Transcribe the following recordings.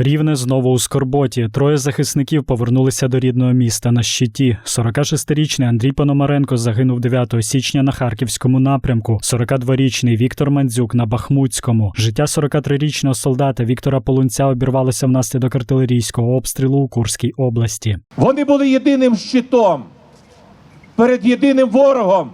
Рівне знову у скорботі. Троє захисників повернулися до рідного міста на щиті. 46-річний Андрій Пономаренко загинув 9 січня на харківському напрямку. 42-річний Віктор Мандзюк на Бахмутському. Життя 43-річного солдата Віктора Полунця обірвалося внаслідок артилерійського обстрілу у Курській області. Вони були єдиним щитом перед єдиним ворогом.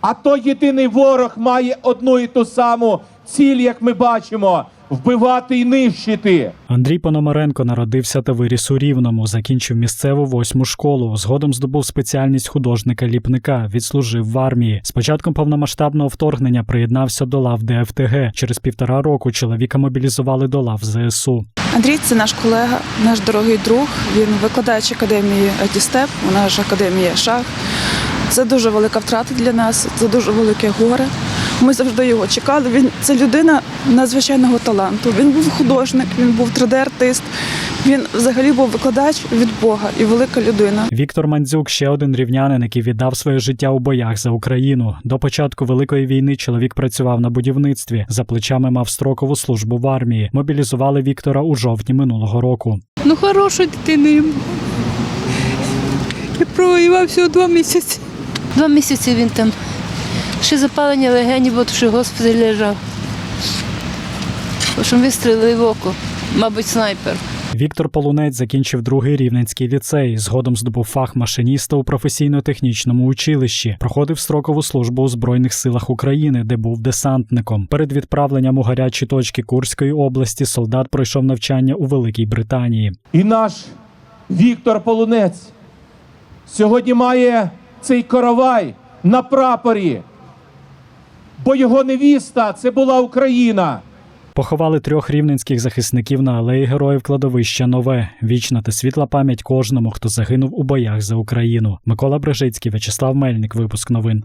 А той єдиний ворог має одну і ту саму ціль, як ми бачимо, вбивати і нищити. Андрій Пономаренко народився та виріс у Рівному, закінчив місцеву восьму школу. Згодом здобув спеціальність художника-ліпника, відслужив в армії. З початком повномасштабного вторгнення приєднався до лав ДФТГ. Через півтора року чоловіка мобілізували до лав ЗСУ. Андрій це наш колега, наш дорогий друг. Він викладач академії Дістеп, вона ж академія шах. Це дуже велика втрата для нас, це дуже велике горе. Ми завжди його чекали. Він це людина надзвичайного таланту. Він був художник, він був 3D-артист. Він взагалі був викладач від Бога і велика людина. Віктор Мандзюк ще один рівнянин, який віддав своє життя у боях за Україну. До початку великої війни чоловік працював на будівництві. За плечами мав строкову службу в армії. Мобілізували Віктора у жовтні минулого року. Ну, хорошою дитиною. Я провоював всього два місяці. Два місяці він там. Ще запалення легенів, бо що господи лежав. Бо що вистрілили в око, мабуть, снайпер. Віктор Полунець закінчив другий рівненський ліцей. Згодом здобув фах машиніста у професійно-технічному училищі. Проходив строкову службу у Збройних силах України, де був десантником. Перед відправленням у гарячі точки Курської області солдат пройшов навчання у Великій Британії. І наш Віктор Полунець сьогодні має цей коровай на прапорі, бо його невіста це була Україна. Поховали трьох рівненських захисників на алеї героїв кладовища Нове. Вічна та світла пам'ять кожному, хто загинув у боях за Україну. Микола Брежицький, В'ячеслав Мельник. Випуск новин.